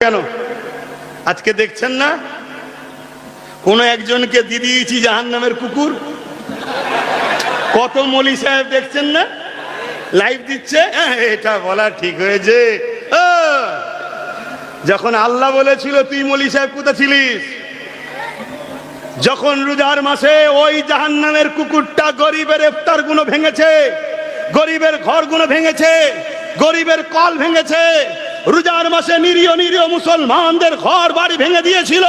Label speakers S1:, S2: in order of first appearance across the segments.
S1: কেন? আজকে দেখছেন না? কোন একজনকে দিয়ে দিয়েছি জাহান নামের কুকুর। কত মলি সাহেব দেখছেন না? লাইভ দিচ্ছে? হ্যাঁ, এটা বলা ঠিক হয়েছে। যখন আল্লাহ বলেছিল তুই মলি সাহেব কোথা ছিলিস? যখন রোজার মাসে ওই জাহান্নামের কুকুরটা গরিবের ইফতারগুলো ভেঙেছে গরিবের ঘরগুলো ভেঙেছে গরিবের কল ভেঙেছে রোজার মাসে নিরীহ নিরীহ মুসলমানদের ঘর বাড়ি ভেঙে দিয়েছিল।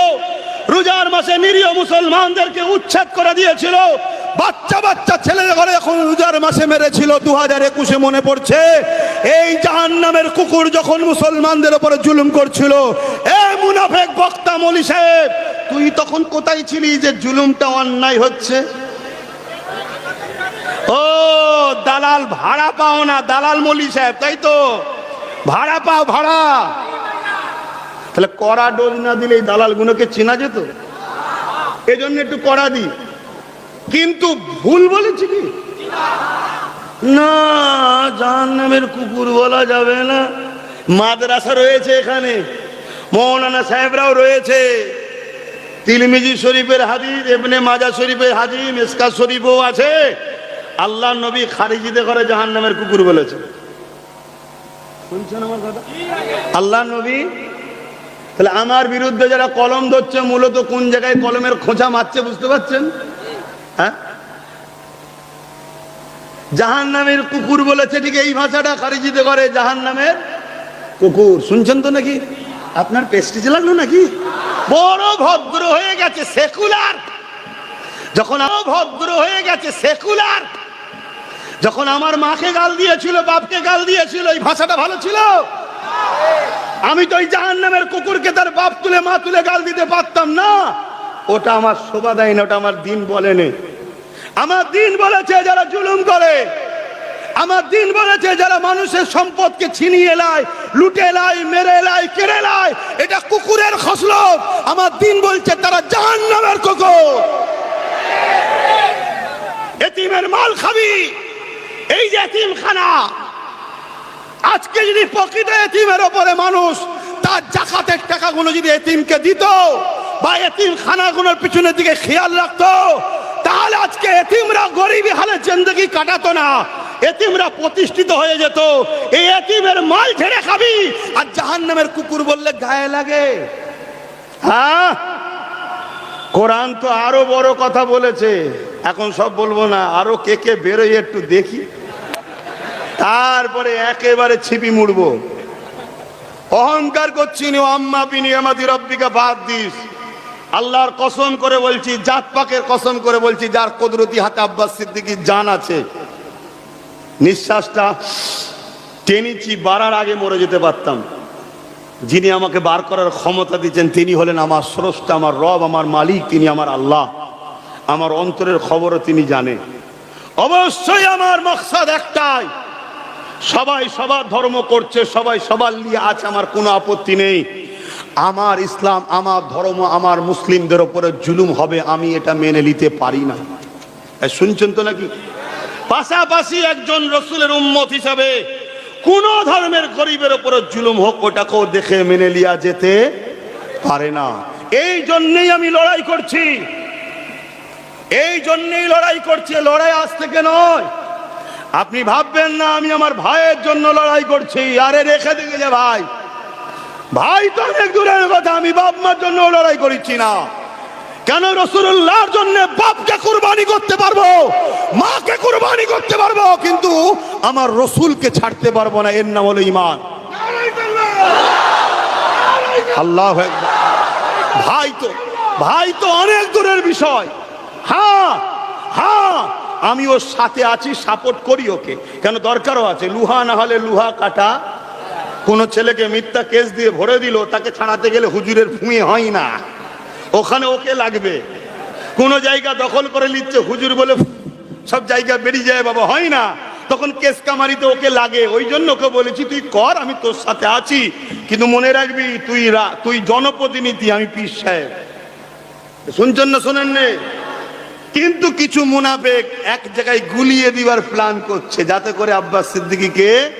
S1: রোজার মাসে নিরীহ মুসলমানদেরকে উচ্ছেদ করে দিয়েছিল। বাচ্চা বাচ্চা ছেলে ঘরে এখন রোজার মাসে মেরেছিল দু হাজার একুশে মনে পড়ছে। এই জাহান নামের কুকুর যখন মুসলমানদের উপরে জুলুম করছিল, এ মুনাফেক বক্তা মলি সাহেব, তুই তখন কোথায় ছিলি যে জুলুমটা অন্যায় হচ্ছে? ও, দালাল ভাড়া পাও না, দালাল মলি সাহেব, তাই তো? ভাড়া পাও, ভাড়া। তাহলে কড়া ডোজ না দিলে এই দালাল গুলোকে চেনা যেত? এজন্য একটু কড়া দি কিন্তু ভুল বলেছি কি? না জাহান্নামের কুকুর বলা যাবে না। মাদ্রাসা রয়েছে এখানে। মৌলানা সাহেবরাও রয়েছে। তিলমিজি শরীফের হাদিস এমনি মাজা শরীফের হাদিস মেসকা শরীফও আছে। আল্লাহ নবী খারিজিতে করে জাহান্নামের কুকুর বলেছে। আল্লাহ নবী, তাহলে আমার বিরুদ্ধে যারা কলম ধরছে, মূলত কোন জায়গায় কলমের খোঁচা মারছে বুঝতে পারছেন? হ্যাঁ? জাহান নামের কুকুর বলেছে, ঠিক এই ভাষাটা খারিজিতে করে জাহান নামের কুকুর। শুনছেন তো নাকি? আপনার পেস্টিজ লাগল নাকি? বড় ভদ্র হয়ে গেছে সেকুলার। যখন ভদ্র হয়ে গেছে সেকুলার যখন আমার মাকে গাল দিয়েছিল, বাপকে গাল দিয়েছিল, এই ভাষাটা ভালো ছিল? আমি তো ওই জাহান নামের কুকুরকে তার বাপ তুলে, মা তুলে গাল দিতে পারতাম না। ওটা আমার শোভা দেয় না, ওটা আমার দিন বলেনি আমার দিন বলেছে যারা জুলুম করে, আমার দিন বলেছে যারা মানুষের সম্পদকে ছিনিয়ে লায় লুটে লাই মেরে লাই কেড়ে লাই এটা কুকুরের খসলত আমার দিন বলছে তারা জাহান নামের কুকুর। এতিমের মাল খাবি। এই এতিমখানা। আজকে যদি প্রকৃত এতিমের ওপরে মানুষ তার জাকাতের টাকাগুলো যদি এতিমকে দিত বা এতিম খানাগুলোর পিছনের দিকে খেয়াল রাখতো, তাহলে আজকে এতিমরা গরিবী হালে জিন্দগি কাটাতো না। এতিমরা প্রতিষ্ঠিত হয়ে যেত। এই এতিমের মাল ঝেড়ে খাবি আর জাহান্নামের কুকুর বললে গায়ে লাগে। হ্যাঁ? কোরআন তো আরও বড় কথা বলেছে। এখন সব বলব না, আরও কে কে বেরোয় একটু দেখি। তারপরে একেবারে ছিপি মুড়বো। অহংকার করছি নি আম্মা বিনি আমাদের রব্বিকা বাদ দিস। আল্লাহর কসম করে বলছি, জাত পাকের কসম করে বলছি, যার কুদরতি হাতে আব্বাস সিদ্দিকির জান আছে। নিঃশ্বাসটা টেনেছি, বাড়ার আগে মরে যেতে পারতাম। যিনি আমাকে বার করার ক্ষমতা দিচ্ছেন, তিনি হলেন আমার স্রষ্টা, আমার রব, আমার মালিক, তিনি আমার আল্লাহ। আমার অন্তরের খবরও তিনি জানেন অবশ্যই আমার মকসাদ একটাই সবাই সবার ধর্ম করছে, সবাই সবার নিয়ে আছে, আমার কোনো আপত্তি নেই। আমার ইসলাম, আমার ধর্ম, আমার মুসলিমদের ওপরে জুলুম হবে, আমি এটা মেনে নিতে পারি না। শুনছেন তো নাকি? পাশাপাশি একজন রসুলের উম্মত হিসাবে কোন ধর্মের গরিবের ওপরে জুলুম হোক, ওটাকেও দেখে মেনে লিয়া যেতে পারে না। এই জন্যেই আমি লড়াই করছি। এই জন্যেই লড়াই করছি, লড়াই আজ থেকে নয়। আপনি ভাববেন না, আমি আমার ভাইয়ের জন্য লড়াই করছি। আরে, রেখে দিকে যে ভাই। ভাই তো অনেক দূরের কথা, আমি বাপ মার জন্য লড়াই করছি না। কেন রসুল্লাহর জন্য বাপকে কুরবানি করতে পারব? মাকে কুরবানি করতে পারব, কিন্তু আমার রসুলকে ছাড়তে পারব না, এর নাম হলো ইমান আল্লাহ ভাই তো ভাই তো অনেক দূরের বিষয়। হ্যাঁ হ্যাঁ। আমি ওর সাথে আছি, সাপোর্ট করি ওকে। কেন দরকারও আছে? লুহা না হলে লুহা কাটা। কোনো ছেলেকে মিথ্যা কেস দিয়ে ভরে দিল, তাকে ছাড়াতে গেলে হুজুরের ফুঁয়ে হয় না। ওখানে ওকে লাগবে। কোনো জায়গা দখল করে নিচ্ছে, হুজুর বলে, সব জায়গা বেরিয়ে যায়, বাবা, হয় না। তখন কেস কামারিতে ওকে লাগে। ওই জন্য ওকে বলেছি, তুই কর, আমি তোর সাথে আছি। কিন্তু মনে রাখবি, তুই তুই জনপ্রতিনিধি, আমি পীর সাহেব। শুনছেন না, শোনেন নে? কিন্তু কিছু মুনাফেক এক জায়গায় গুলিয়ে দিবার প্ল্যান করছে। যাতে করে আব্বাস সিদ্দিকীকে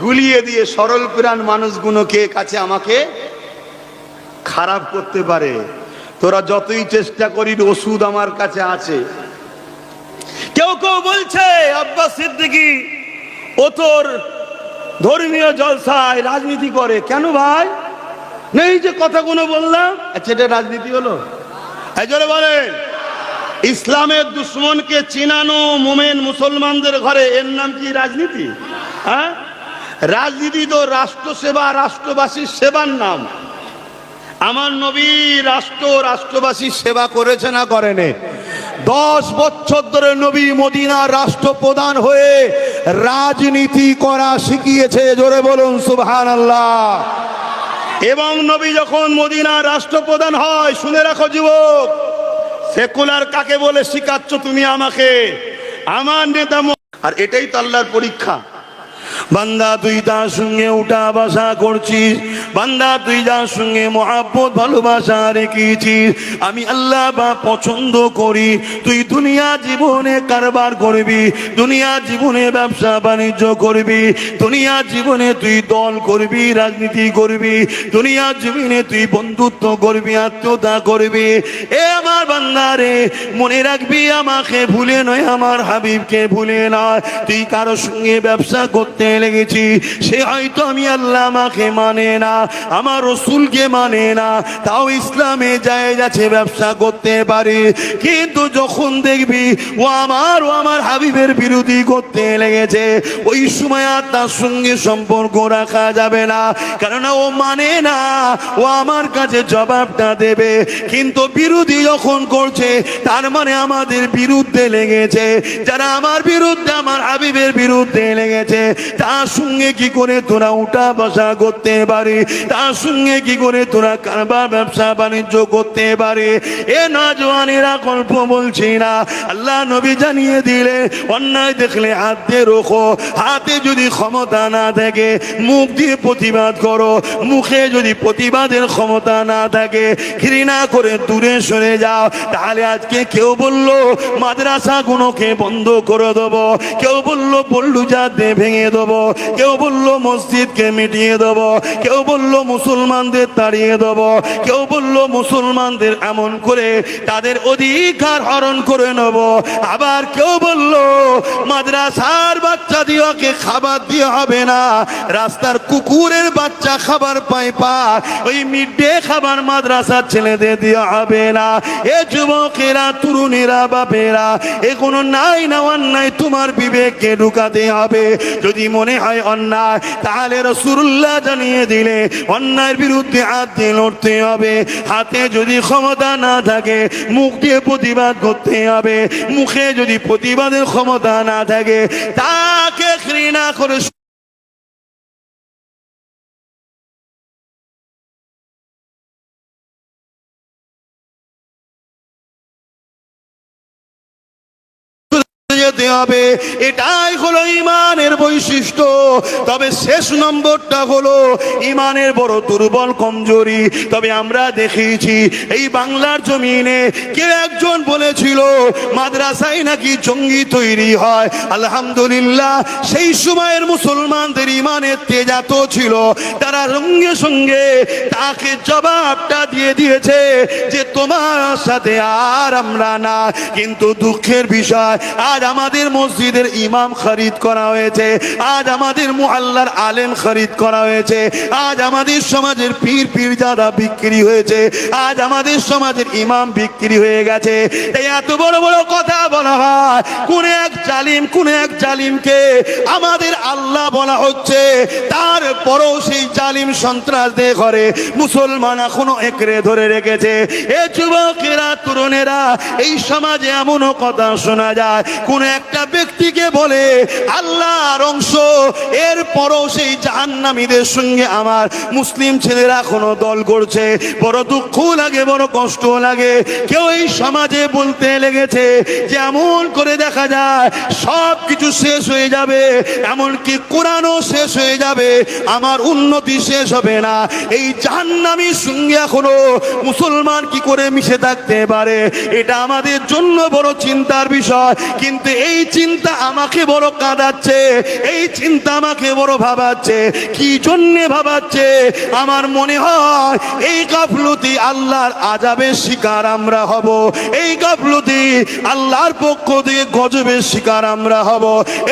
S1: গুলিয়ে দিয়ে সরল প্রাণ মানুষগুলোকে কাছে আমাকে খারাপ করতে পারে। তোরা যতই চেষ্টা করি, ওষুধ আমার কাছে আছে। কেউ কেউ বলছে, আব্বাস সিদ্দিকি, ও তোর ধর্মীয় জলসায় রাজনীতি করে। কেন ভাই? নেই যে কথাগুলো বললাম। আচ্ছা এটা রাজনীতি হলো? জন্য বলেন। ইসলামের দুশ্মনকে চিনানো মোমেন মুসলমানদের ঘরে, এর নাম কি রাজনীতি? হ্যাঁ? রাজনীতি তো রাষ্ট্র সেবা রাষ্ট্রবাসীর সেবার নাম। আমার নবী রাষ্ট্র রাষ্ট্রবাসীর সেবা করেছে না করেনি? দশ বছর ধরে নবী মদিনার রাষ্ট্রপ্রধান হয়ে রাজনীতি করা শিখিয়েছে, জোরে বলুন সুবহান আল্লাহ এবং নবী যখন মদিনার রাষ্ট্রপ্রধান হয়, শুনে রাখো যুবক সেকুলার কাকে বলে শিখাচ্ছ তুমি আমাকে? আমার নেতা আর এটাই তো আল্লাহর পরীক্ষা। বান্দা, তুই তার সঙ্গে উঠা বাসা করছিস বান্দা, তুই যার সঙ্গে মহাব্বত, ভালোবাসা রেখেছিস, আমি আল্লাহ বা পছন্দ করি। তুই দুনিয়া জীবনে কারবার করবি, দুনিয়া জীবনে ব্যবসা বাণিজ্য করবি, দুনিয়া জীবনে তুই দল করবি, রাজনীতি করবি, দুনিয়া জীবনে তুই বন্ধুত্ব করবি, আত্মীয়তা করবি। এ আমার বান্দারে মনে রাখবি আমাকে ভুলে নয়, আমার হাবিবকে ভুলে নয়। তুই কারোর সঙ্গে ব্যবসা করতে লেগেছি সে হয়তো আমি আল্লাহ আমাকে মানে না। আমার রসুলকে মানে না, তাও ইসলামে যায় যাচ্ছে, ব্যবসা করতে পারে। কিন্তু যখন দেখবি ও আমার ও আমার হাবিবের বিরোধী করতে লেগেছে, ওই সময় আর তার সঙ্গে সম্পর্ক রাখা যাবে না। কেননা ও মানে না, ও আমার কাছে জবাবটা দেবে। কিন্তু বিরোধী যখন করছে, তার মানে আমাদের বিরুদ্ধে লেগেছে। যারা আমার বিরুদ্ধে, আমার হাবিবের বিরুদ্ধে লেগেছে, তার সঙ্গে কি করে তোরা উঠা বসা করতে পারে? তার সঙ্গে কি করে তোরা কারবার ব্যবসা বাণিজ্য করতে পারে? এ নজওয়ানেরা গল্প বলছি না। আল্লাহ নবী জানিয়ে দিলে, অন্যায় দেখলে হাত দিয়ে রোখো। হাতে যদি ক্ষমতা না থাকে, মুখ দিয়ে প্রতিবাদ করো। মুখে যদি প্রতিবাদের ক্ষমতা না থাকে, ঘৃণা করে দূরে সরে যাও। তাহলে আজকে কেউ বলল মাদ্রাসা গুলোকে বন্ধ করে দেবো। কেউ বলল পল্লু জাতে ভেঙে দেবো। কেউ বলল, মসজিদকে মিটিয়ে দেবো। কেউ বলল মুসলমানদের তাড়িয়ে দেবো। কেউ বলল, মুসলমানদের এমন করে তাদের অধিকার হরণ করে নেব। আবার কেউ বলল, মাদ্রাসার বাচ্চা দিওকে খাবার দিয়ে হবে না। রাস্তার কুকুরের বাচ্চা খাবার পায় পা। ওই মিড ডে খাবার মাদ্রাসার ছেলেদের দেওয়া হবে না। এ যুবকেরা, তরুণীরা, বাপেরা, এ কোনো নাই না, অন্যায় তোমার বিবেককে ঢুকাতে হবে। যদি মনে হয় অন্যায়, তাহলে রসুল্লাহ জানিয়ে দিলে অন্যায়ের বিরুদ্ধে হাত দিয়ে লড়তে হবে। হাতে যদি ক্ষমতা না থাকে, মুখ দিয়ে প্রতিবাদ করতে হবে। মুখে যদি প্রতিবাদের ক্ষমতা না থাকে, তাকে ঘৃণা করে যেতে হবে। এটাই হলো ইমানের বৈশিষ্ট্য। তবে শেষ নম্বরটা হলো ইমানের বড় দুর্বল কমজোরি। তবে আমরা দেখেছি এই বাংলার জমিনে কে একজন বলেছিল, মাদ্রাসায় নাকি জঙ্গি তৈরি হয়? আলহামদুলিল্লাহ, সেই সময়ের মুসলমানদের ইমানের তেজ এত ছিল। তারা সঙ্গে সঙ্গে তাকে জবাবটা দিয়ে দিয়েছে যে, তোমার সাথে আর আমরা না। কিন্তু দুঃখের বিষয়, আজ আমাদের মসজিদের ইমাম খরিদ করা হয়েছে, আজ আমাদের মুহাল্লার আলেম খরিদ করা হয়েছে, আজ আমাদের সমাজের পীর পীর যারা বিক্রি হয়েছে, আজ আমাদের সমাজের ইমাম বিক্রি হয়ে গেছে। তাই এত বড় বড় কথা বলা হয়, কোন এক জালিম, কোন এক জালিমকে আমাদের আল্লাহ বলা হচ্ছে তারপরও সেই জালিম সন্ত্রাসদের ঘরে মুসলমান এখনও একরে ধরে রেখেছে। এ যুবকেরা, তরুণেরা, এই সমাজে এমনও কথা শোনা যায়, কোন একটা ব্যক্তিকে বলে, আল্লাহর অংশ এর পরও সেই জাহান্নামীদের সঙ্গে আমার মুসলিম ছেলেরা এখনও দল করছে। বড় দুঃখ লাগে, বড় কষ্ট লাগে। কেউ এই সমাজে বলতে লেগেছে যে, এমন করে দেখা যায় সব কিছু শেষ হয়ে যাবে। এমনকি কোরআনও শেষ হয়ে যাবে। আমার উন্নতি শেষ হবে না। এই জাহান্নামীর সঙ্গে এখনও মুসলমান কি করে মিশে থাকতে পারে? এটা আমাদের জন্য বড় চিন্তার বিষয়। কিন্তু এই চিন্তা আমাকে বড় কাঁদাচ্ছে, এই চিন্তা আমাকে বড় ভাবাচ্ছে, কি জন্যে ভাবাচ্ছে? আমার মনে হয় এই গাফলতি আল্লাহর আজাবের শিকার আমরা হব, এই গাফলতি আল্লাহর পক্ষ থেকে গজবের শিকার আমরা হব,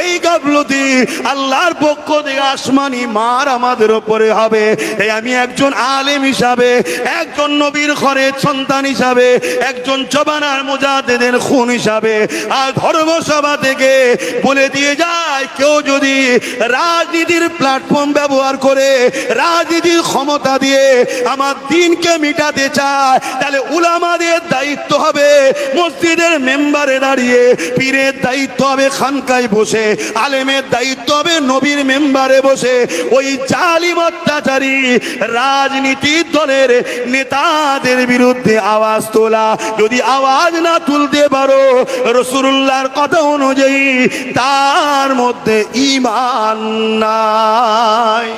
S1: এই গাফলতি আল্লাহর পক্ষ থেকে আসমানি মার আমাদের ওপরে হবে। এই আমি একজন আলেম হিসাবে, একজন নবীর ঘরের সন্তান হিসাবে, একজন জবানার মুজাদেদের খুন হিসাবে, আর ধর্মসভা থেকে বলে দিয়ে যায়, কেউ যদি রাজনীতির প্ল্যাটফর্ম ব্যবহার করে, রাজনীতির ক্ষমতা দিয়ে আমার দিনকে মিটাতে চায়, তাহলে উলামাদের দায়িত্ব হবে মসজিদের মেম্বারে দাঁড়িয়ে, পীরের দায়িত্ব হবে খানকায় বসে, আলেমের দায়িত্ব হবে নবীর মেম্বারে বসে। ওই জালিম অত্যাচারী রাজনীতির দলের নেতাদের বিরুদ্ধে আওয়াজ তোলা, যদি আওয়াজ না তুলতে পারো, রসুল্লাহর কথা অনুযায়ী তার মধ্যে ইমান নাই।